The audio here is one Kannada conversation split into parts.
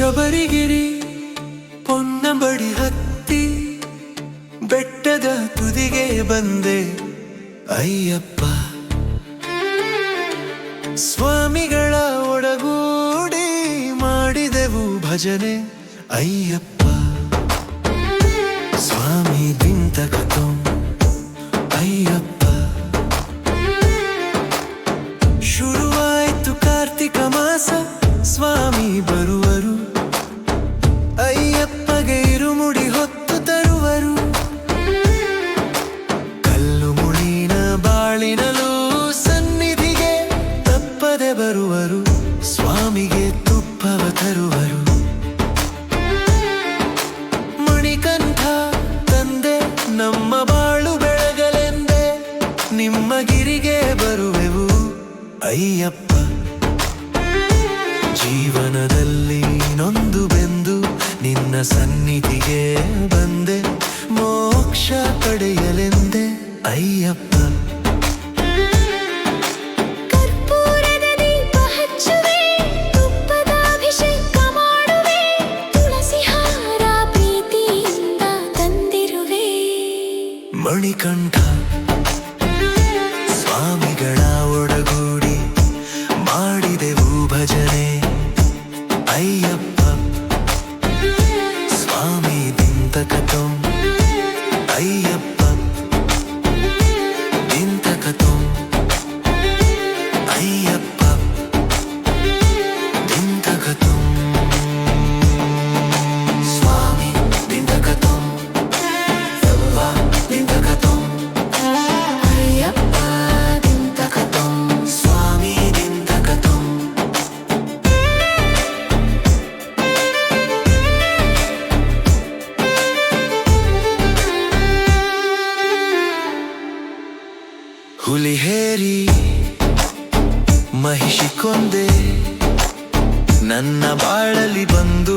ಶಬರಿಗಿರಿ, ಪೊನ್ನಂಬಡಿ ಹತ್ತಿ, ಬೆಟ್ಟದ ತುದಿಗೆ ಬಂದೆ. ಅಯ್ಯಪ್ಪ, ಸ್ವಾಮಿಗಳ ಒಡಗೂಡಿ ಮಾಡಿದೆವು ಭಜನೆ. ಅಯ್ಯಪ್ಪ, ಸ್ವಾಮಿ ಬಿಂತಕತೋ ಅಯ್ಯಪ್ಪ. ಇರುಮುಡಿ ಹೊತ್ತು ತರುವರು. ಕಲ್ಲು ಮುಳಿನ ಬಾಳಿನಲು ಸನ್ನಿಧಿಗೆ ತಪ್ಪದೆ ಬರುವರು. ಸ್ವಾಮಿಗೆ ತುಪ್ಪವ ತರುವರು. ಮಣಿಕಂಠ, ತಂದೆ, ನಮ್ಮ ಬಾಳು ಬೆಳಗಲೆಂದೆ ನಿಮ್ಮ ಗಿರಿಗೆ ಬರುವೆವು. ಅಯ್ಯಪ್ಪ, ಜೀವನದಲ್ಲಿ ನೊಂದು ನಿನ್ನ ಸನ್ನಿಧಿಗೆ ಬಂದೆ ಮೋಕ್ಷ ಪಡೆಯಲೆಂದೆ ಅಯ್ಯಪ್ಪ. ಮಣಿಕಂಠ ಸ್ವಾಮಿಗಳ ಒಡಗೂಡಿ ಮಾಡಿದೆವು ಭಜನೆ ಅಯ್ಯಪ್ಪ. ಹುಲಿ ಮಹಿಷಿಕೊಂದೆ ಮಹಿಷಿ ಕೊಂದೆ ನನ್ನ ಬಾಳಲಿ ಬಂದು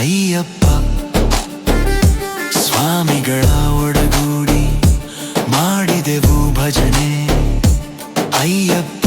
ಅಯ್ಯಪ್ಪ ಸ್ವಾಮಿಗಳ ಒಡಗೂಡಿ ಮಾಡಿದೆವು ಭಜನೆ. ಅಯ್ಯಪ್ಪ